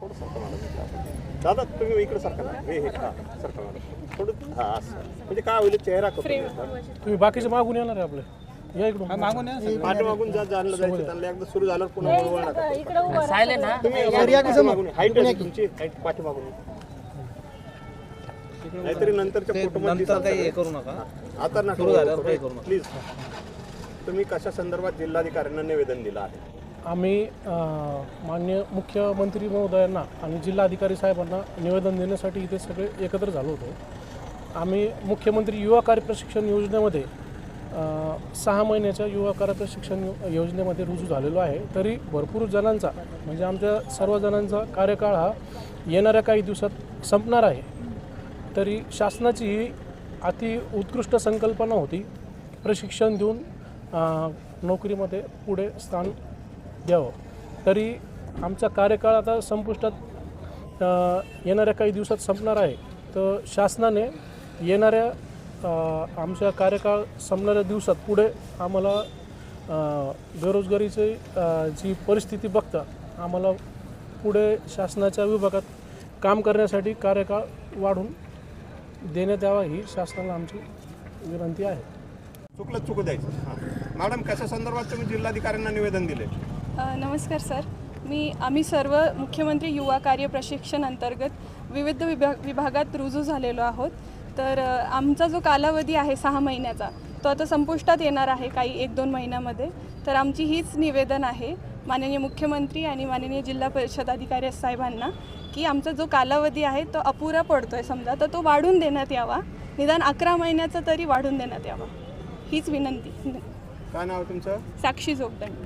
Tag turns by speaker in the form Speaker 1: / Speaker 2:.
Speaker 1: थोडं सरका मॅडम. दादा तुम्ही इकडे सरका ना हे हे हा सरका मॅडम थोडं हा असं. म्हणजे काय होईल चेहरा.
Speaker 2: तुम्ही बाकीचे मागून येणार आहे आपले. या इकडून. मागून
Speaker 1: जाणलं जायचं. त्यांना एकदा सुरू झाल्यावर पुन्हा नका.
Speaker 3: सायलेंट
Speaker 1: तुम्ही हाईट तुमची. हाईट नाहीतरी नंतरच्या फोटोमध्ये
Speaker 4: नंतर काही हे
Speaker 1: दिसत
Speaker 4: करू नका.
Speaker 1: आता नका
Speaker 4: सुरू झाल्यावर काही करू नका.
Speaker 1: प्लीज. तुम्ही कशा संदर्भात जिल्हाधिकाऱ्यांना निवेदन दिलं आहे?
Speaker 2: आम्ही मान्य मुख्यमंत्री महोदयांना आणि जिल्हाधिकारी साहेबांना निवेदन देण्यासाठी इथे सगळे एकत्र झालो होतो. आम्ही मुख्यमंत्री युवा कार्य प्रशिक्षण योजनेमध्ये सहा महिन्याच्या युवा कार्य प्रशिक्षण योजनेमध्ये रुजू झालेलो आहे. तरी भरपूर जणांचा म्हणजे आमच्या सर्व जणांचा कार्यकाळ हा येणाऱ्या काही दिवसात संपणार आहे. तरी शासनाची ही अति उत्कृष्ट संकल्पना होती प्रशिक्षण देऊन नोकरीमध्ये पुढे स्थान द्यावं. तरी आमचा कार्यकाळ आता संपुष्टात येणाऱ्या काही दिवसात संपणार आहे. तर शासनाने येणाऱ्या आमच्या कार्यकाळ संपणाऱ्या दिवसात पुढे आम्हाला बेरोजगारीची जी परिस्थिती बघता आम्हाला पुढे शासनाच्या विभागात काम करण्यासाठी कार्यकाळ वाढून देण्यात यावा ही शासनाला आमची विनंती आहे.
Speaker 1: चुकलं चुकू द्यायचं. हां. मॅडम कशा संदर्भात तुम्ही जिल्हाधिकाऱ्यांना निवेदन दिले?
Speaker 5: नमस्कार सर. मी आम्ही सर्व मुख्यमंत्री युवा कार्य प्रशिक्षण अंतर्गत विविध विभाग विभागात रुजू झालेलो आहोत. तर आमचा जो कालावधी आहे सहा महिन्याचा तो आता संपुष्टात येणार आहे काही एक दोन महिन्यामध्ये. तर आमची हीच निवेदन आहे माननीय मुख्यमंत्री आणि माननीय जिल्हा परिषद अधिकारी साहेबांना की आमचा जो कालावधी आहे तो अपुरा पडतो आहे समजा तर तो वाढून देण्यात यावा. निदान अकरा महिन्याचा तरी वाढून देण्यात यावा. हीच विनंती.
Speaker 1: काय नाव तुमचं?
Speaker 5: साक्षी जोगदंड.